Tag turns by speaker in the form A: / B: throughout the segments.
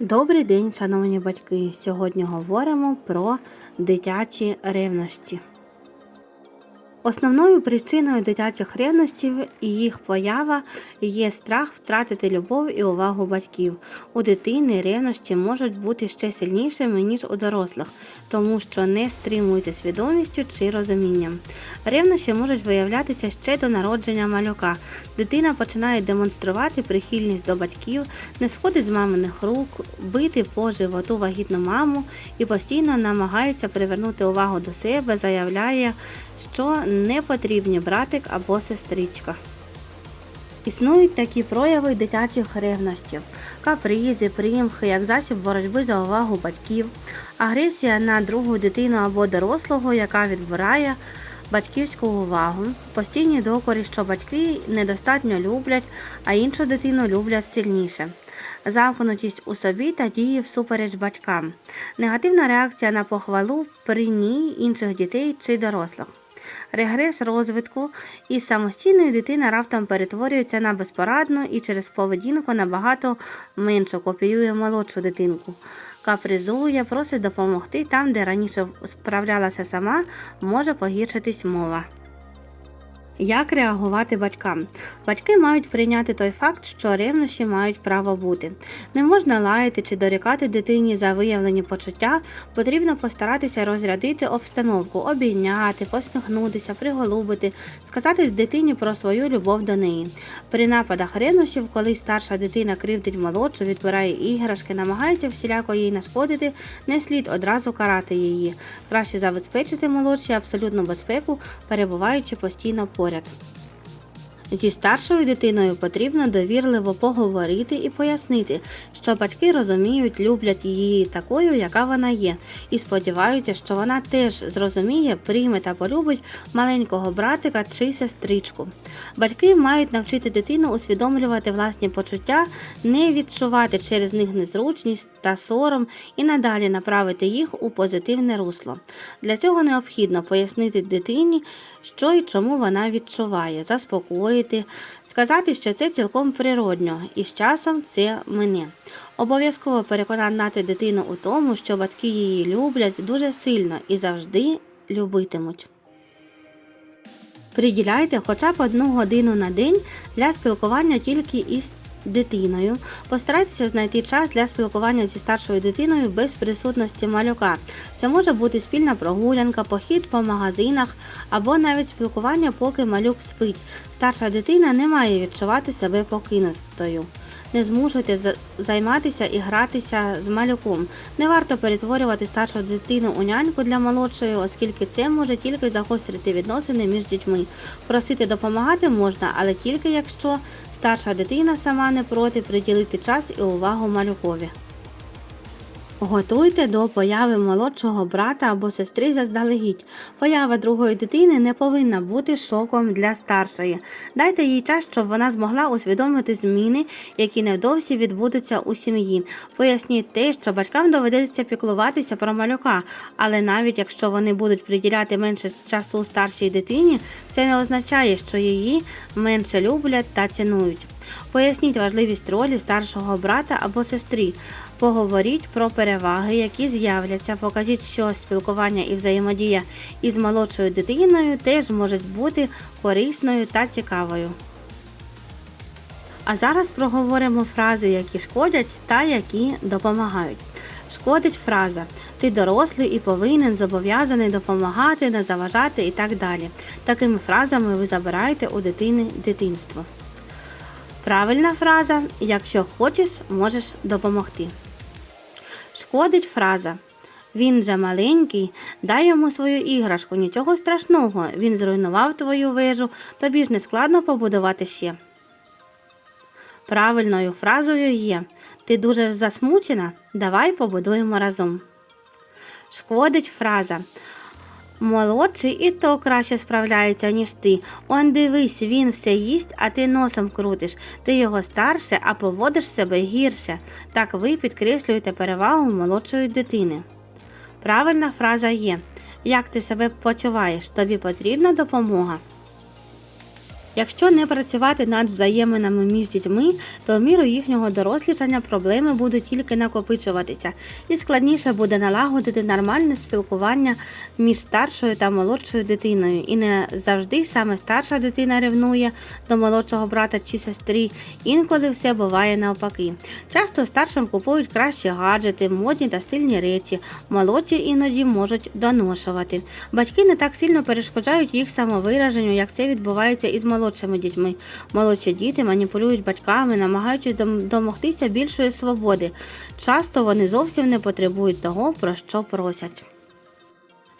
A: Добрий день, шановні батьки! Сьогодні говоримо про дитячі ревнощі. Основною причиною дитячих ревнощів і їх поява є страх втратити любов і увагу батьків. У дитини ревнощі можуть бути ще сильнішими, ніж у дорослих, тому що не стримуються свідомістю чи розумінням. Ревнощі можуть виявлятися ще до народження малюка. Дитина починає демонструвати прихильність до батьків, не сходить з маминих рук, бити по животу вагітну маму і постійно намагається привернути увагу до себе, заявляє, що не потрібні братик або сестричка. Існують такі прояви дитячих ревнощів, капризи, примхи, як засіб боротьби за увагу батьків, агресія на другу дитину або дорослого, яка відбирає батьківську увагу, постійні докори, що батьки недостатньо люблять, а іншу дитину люблять сильніше. Замкнутість у собі та дії всупереч батькам, негативна реакція на похвалу при ній інших дітей чи дорослих. Регрес розвитку і самостійної дитина раптом перетворюється на безпорадну і через поведінку набагато менше копіює молодшу дитинку. Капризує, просить допомогти там, де раніше справлялася сама, може погіршитись мова. Як реагувати батькам? Батьки мають прийняти той факт, що ревнощі мають право бути. Не можна лаяти чи дорікати дитині за виявлені почуття, потрібно постаратися розрядити обстановку, обійняти, посміхнутися, приголубити, сказати дитині про свою любов до неї. При нападах ревнощів, коли старша дитина кривдить молодшу, відбирає іграшки, намагається всіляко їй нашкодити, не слід одразу карати її. Краще забезпечити молодшій абсолютну безпеку, перебуваючи постійно പോരാത്തത് Зі старшою дитиною потрібно довірливо поговорити і пояснити, що батьки розуміють, люблять її такою, яка вона є, і сподіваються, що вона теж зрозуміє, прийме та полюбить маленького братика чи сестричку. Батьки мають навчити дитину усвідомлювати власні почуття, не відчувати через них незручність та сором і надалі направити їх у позитивне русло. Для цього необхідно пояснити дитині, що і чому вона відчуває, заспокоїти, сказати, що це цілком природньо, і з часом це мине. Обов'язково переконати дитину у тому, що батьки її люблять дуже сильно і завжди любитимуть. Приділяйте хоча б одну годину на день для спілкування тільки із дитиною. Постарайтеся знайти час для спілкування зі старшою дитиною без присутності малюка. Це може бути спільна прогулянка, похід по магазинах або навіть спілкування, поки малюк спить. Старша дитина не має відчувати себе покинутою. Не змушуйте за- займатися і гратися з малюком. Не варто перетворювати старшу дитину у няньку для молодшої, оскільки це може тільки загострити відносини між дітьми. Просити допомагати можна, але тільки якщо старша дитина сама не проти приділити час і увагу малюкові. Готуйте до появи молодшого брата або сестри заздалегідь. Поява другої дитини не повинна бути шоком для старшої. Дайте їй час, щоб вона змогла усвідомити зміни, які невдовзі відбудуться у сім'ї. Поясніть те, що батькам доведеться піклуватися про малюка, але навіть якщо вони будуть приділяти менше часу старшій дитині, це не означає, що її менше люблять та цінують. Поясніть важливість ролі старшого брата або сестри. Поговоріть про переваги, які з'являться. Покажіть, що спілкування і взаємодія із молодшою дитиною теж можуть бути корисною та цікавою. А зараз проговоримо фрази, які шкодять та які допомагають. Шкодить фраза Ти дорослий і повинен зобов'язаний допомагати, не заважати і так далі. Такими фразами ви забираєте у дитини дитинство. Правильна фраза Якщо хочеш, можеш допомогти. Шкодить фраза. Він же маленький, дай йому свою іграшку, нічого страшного. Він зруйнував твою вежу, тобі ж не складно побудувати ще. Правильною фразою є Ти дуже засмучена? Давай побудуємо разом. Шкодить фраза. Молодший і то краще справляється, ніж ти. Он дивись, він все їсть, а ти носом крутиш. Ти його старше, а поводиш себе гірше. Так ви підкреслюєте перевагу молодшої дитини. Правильна фраза є. Як ти себе почуваєш? Тобі потрібна допомога? Якщо не працювати над взаєминами між дітьми, то міру їхнього дорослішання проблеми будуть тільки накопичуватися, і складніше буде налагодити нормальне спілкування між старшою та молодшою дитиною. І не завжди саме старша дитина ревнує до молодшого брата чи сестри. Інколи все буває навпаки. Часто старшим купують кращі гаджети, модні та стильні речі. Молодші іноді можуть доношувати. Батьки не так сильно перешкоджають їх самовираженню, як це відбувається із молодшими дітьми. Молодші діти маніпулюють батьками, намагаючись домогтися більшої свободи. Часто вони зовсім не потребують того, про що просять.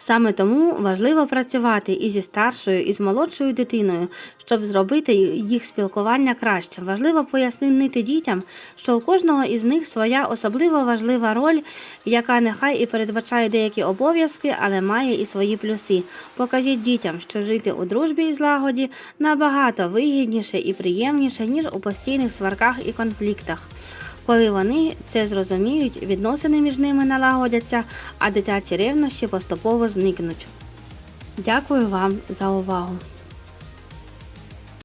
A: Саме тому важливо працювати і зі старшою, і з молодшою дитиною, щоб зробити їх спілкування краще. Важливо пояснити дітям, що у кожного із них своя особливо важлива роль, яка нехай і передбачає деякі обов'язки, але має і свої плюси. Покажіть дітям, що жити у дружбі і злагоді набагато вигідніше і приємніше, ніж у постійних сварках і конфліктах. Коли вони це зрозуміють, відносини між ними налагодяться, а дитячі ревнощі поступово зникнуть. Дякую вам за увагу!